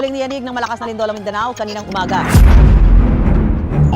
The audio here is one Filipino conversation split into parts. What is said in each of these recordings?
Muling niyanig ng malakas na lindol ang Mindanao kaninang umaga.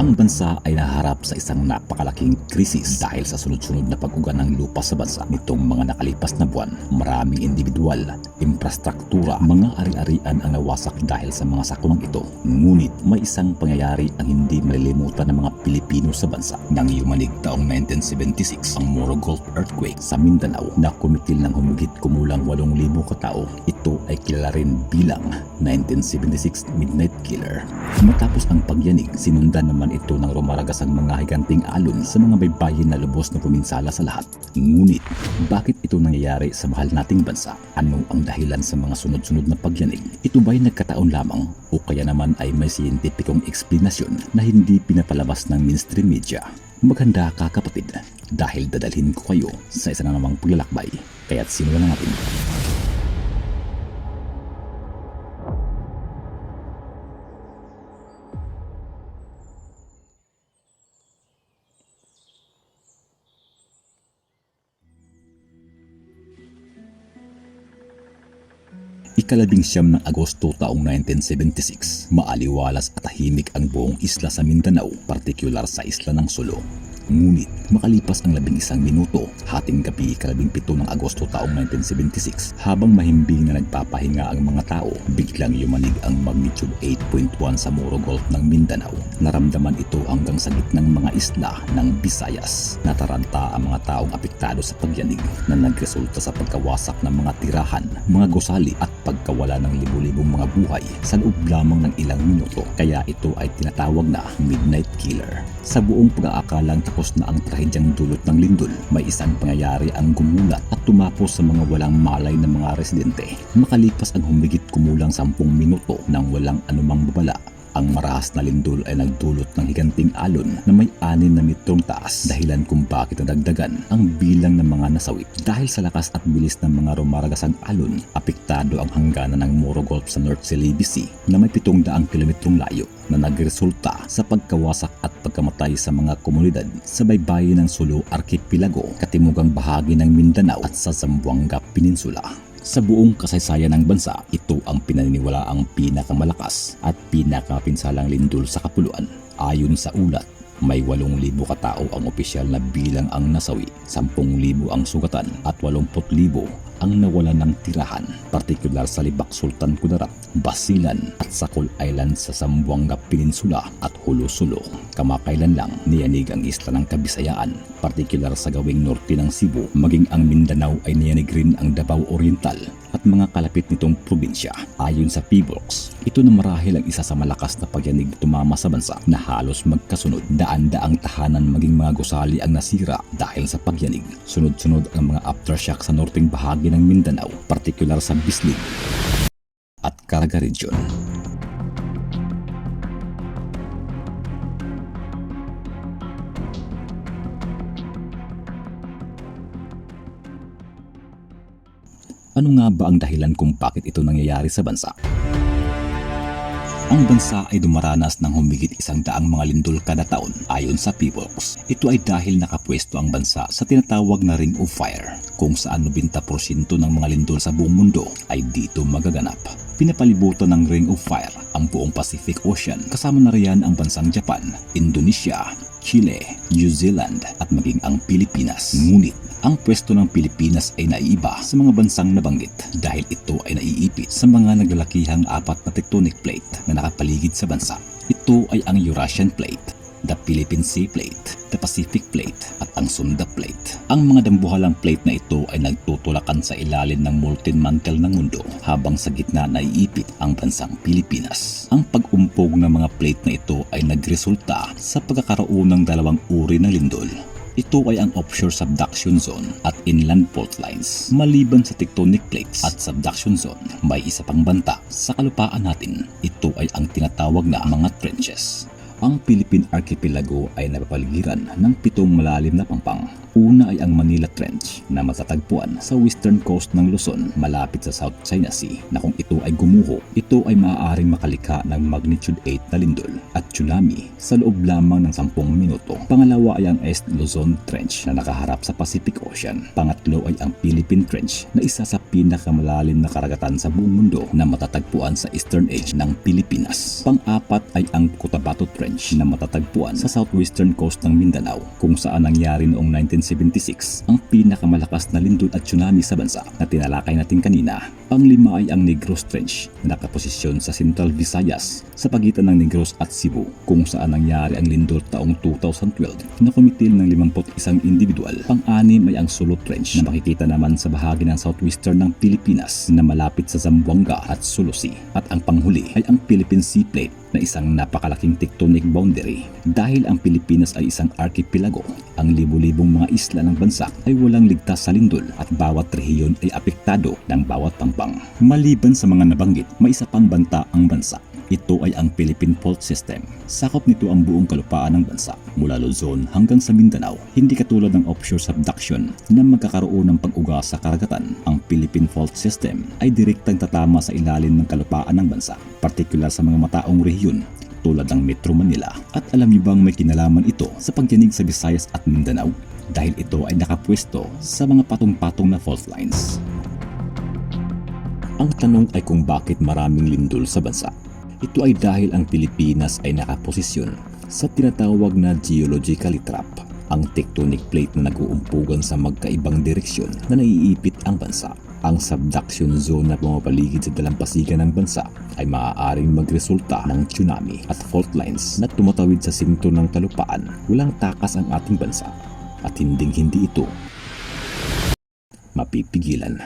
Ang bansa ay naharap sa isang napakalaking krisis dahil sa sunod-sunod na pag-uga ng lupa sa bansa nitong mga nakalipas na buwan. Maraming individual, infrastruktura, mga ari-arian ang nawasak dahil sa mga sakunang ito. Ngunit may isang pangyayari ang hindi malilimutan ng mga Pilipino sa bansa. Nang yumanig taong 1976 ang Moro Gulf Earthquake sa Mindanao na kumitil ng humigit kumulang 8,000 katao, ito ay kilala rin bilang 1976 Midnight Killer. Matapos ang pagyanig, sinundan naman ito ng rumaragasang mga higanting alon sa mga baybayin na lubos na puminsala sa lahat. Ngunit, bakit ito nangyayari sa mahal nating bansa? Ano ang dahilan sa mga sunod-sunod na pagyanig? Ito ba'y nagkataon lamang o kaya naman ay may siyentipikong eksplanasyon na hindi pinapalabas ng mainstream media? Maganda ka kapatid dahil dadalhin ko kayo sa isa na namang paglalakbay. Kaya't simulan na natin. Ikalabing siyam ng Agosto taong 1976, maaliwalas at tahimik ang buong isla sa Mindanao, partikular sa isla ng Sulu. Ngunit makalipas ang labing isang minuto, hating gabi ikalabing pito ng Agosto taong 1976, habang mahimbing na nagpapahinga ang mga tao, biglang yumanig ang magnitude 8.1 sa Moro Gulf ng Mindanao. Naramdaman ito hanggang sa gitnang mga isla ng Visayas. Nataranta ang mga taong apektado sa pagyanig na nagresulta sa pagkawasak ng mga tirahan, mga gusali at pagkawala ng libu-libong mga buhay sa loob lamang ng ilang minuto. Kaya ito ay tinatawag na Midnight Killer. Sa buong pag-aakalang tapos na ang trahedyang dulot ng lindol, may isang pangyayari ang gumulat at tumapos sa mga walang malay na mga residente. Makalipas ang humigit kumulang 10 minuto nang walang anumang babala, ang marahas na lindol ay nagdulot ng higanting alon na may anin na metrong taas dahilan kung bakit nadagdagan ang bilang ng mga nasawi. Dahil sa lakas at bilis ng mga rumaragasang alon, apektado ang hangganan ng Moro Gulf sa North Celebes Sea na may 700 kilometrong layo na nagresulta sa pagkawasak at pagkamatay sa mga komunidad sa baybayin ng Sulu Archipelago, katimugang bahagi ng Mindanao at sa Zamboanga Peninsula. Sa buong kasaysayan ng bansa, ito ang pinaniniwalaang pinakamalakas at pinakapinsalang lindol sa kapuluan. Ayon sa ulat, may 8,000 katao ang opisyal na bilang ang nasawi, 10,000 ang sugatan at 80,000 ang nawalan ng tirahan, partikular sa Libak Sultan Kudarat, Basilan at Sakol Island sa Zamboanga Peninsula at Hulusulo. Kamakailan lang niyanig ang isla ng Kabisayaan, partikular sa gawing norte ng Cebu, maging ang Mindanao ay niyanig rin ang Davao Oriental mga kalapit nitong probinsya. Ayon sa PBOX, ito na marahil ang isa sa malakas na pagyanig tumama sa bansa na halos magkasunod. Daan-daang tahanan maging mga gusali ang nasira dahil sa pagyanig. Sunod-sunod ang mga aftershock sa norting bahagi ng Mindanao, partikular sa Bislig at Caraga Region. Nga ba ang dahilan kung bakit ito nangyayari sa bansa? Ang bansa ay dumaranas ng humigit isang daang mga lindol kada taon ayon sa PBOX. Ito ay dahil nakapwesto ang bansa sa tinatawag na Ring of Fire kung saan 90% ng mga lindol sa buong mundo ay dito magaganap. Pinapalibutan ng Ring of Fire ang buong Pacific Ocean kasama na riyan ang bansang Japan, Indonesia, Chile, New Zealand at maging ang Pilipinas. Ngunit ang pwesto ng Pilipinas ay naiiba sa mga bansang nabanggit dahil ito ay naiipit sa mga naglalakihang apat na tectonic plate na nakapaligid sa bansa. Ito ay ang Eurasian Plate, the Philippine Sea Plate, the Pacific Plate at ang Sunda Plate. Ang mga dambuhalang plate na ito ay nagtutulakan sa ilalim ng molten mantle ng mundo habang sa gitna naiipit ang bansang Pilipinas. Ang pag-umpog ng mga plate na ito ay nagresulta sa pagkakaroon ng dalawang uri ng lindol ito ay ang offshore subduction zone at inland fault lines. Maliban sa tectonic plates at subduction zone, may isa pang banta sa kalupaan natin. Ito ay ang tinatawag na mga trenches. Ang Philippine Archipelago ay napapaligiran ng pitong malalim na pampang. Una ay ang Manila Trench na matatagpuan sa western coast ng Luzon malapit sa South China Sea na kung ito ay gumuho, ito ay maaaring makalika ng magnitude 8 na lindol at tsunami sa loob lamang ng 10 minuto. Pangalawa ay ang East Luzon Trench na nakaharap sa Pacific Ocean. Pangatlo ay ang Philippine Trench na isa sa pinakamalalim na karagatan sa buong mundo na matatagpuan sa eastern edge ng Pilipinas. Pang-apat ay ang Cotabato Trench na matatagpuan sa southwestern coast ng Mindanao kung saan nangyari noong 1976 ang pinakamalakas na lindol at tsunami sa bansa na tinalakay natin kanina. Ang lima ay ang Negros Trench na nakaposisyon sa Central Visayas sa pagitan ng Negros at Cebu kung saan nangyari ang lindol taong 2012 na kumitil ng 51 individual. Pang-anim ay ang Sulu Trench na makikita naman sa bahagi ng southwestern ng Pilipinas na malapit sa Zamboanga at Sulu Sea. At ang panghuli ay ang Philippine Sea Plate na isang napakalaking tectonic boundary. Dahil ang Pilipinas ay isang archipelago, ang libu-libong mga isla ng bansa ay walang ligtas sa lindol at bawat rehiyon ay apektado ng bawat pampang. Maliban sa mga nabanggit, may isa pang banta ang bansa. Ito ay ang Philippine Fault System. Sakop nito ang buong kalupaan ng bansa mula Luzon hanggang sa Mindanao. Hindi katulad ng offshore subduction na magkakaroon ng pag-uga sa karagatan. Ang Philippine Fault System ay direktang tatama sa ilalim ng kalupaan ng bansa, partikular sa mga mataong rehiyon tulad ng Metro Manila. At alam niyo bang may kinalaman ito sa pagyanig sa Visayas at Mindanao? Dahil ito ay nakapwesto sa mga patong-patong na fault lines. Ang tanong ay kung bakit maraming lindol sa bansa. Ito ay dahil ang Pilipinas ay nakaposisyon sa tinatawag na geologically trap, ang tectonic plate na nag-uumpugan sa magkaibang direksyon na naiipit ang bansa. Ang subduction zone na pumapaligid sa dalampasigan ng bansa ay maaaring magresulta ng tsunami at fault lines na tumatawid sa sinto ng talupaan. Walang takas ang ating bansa at hinding hindi ito mapipigilan.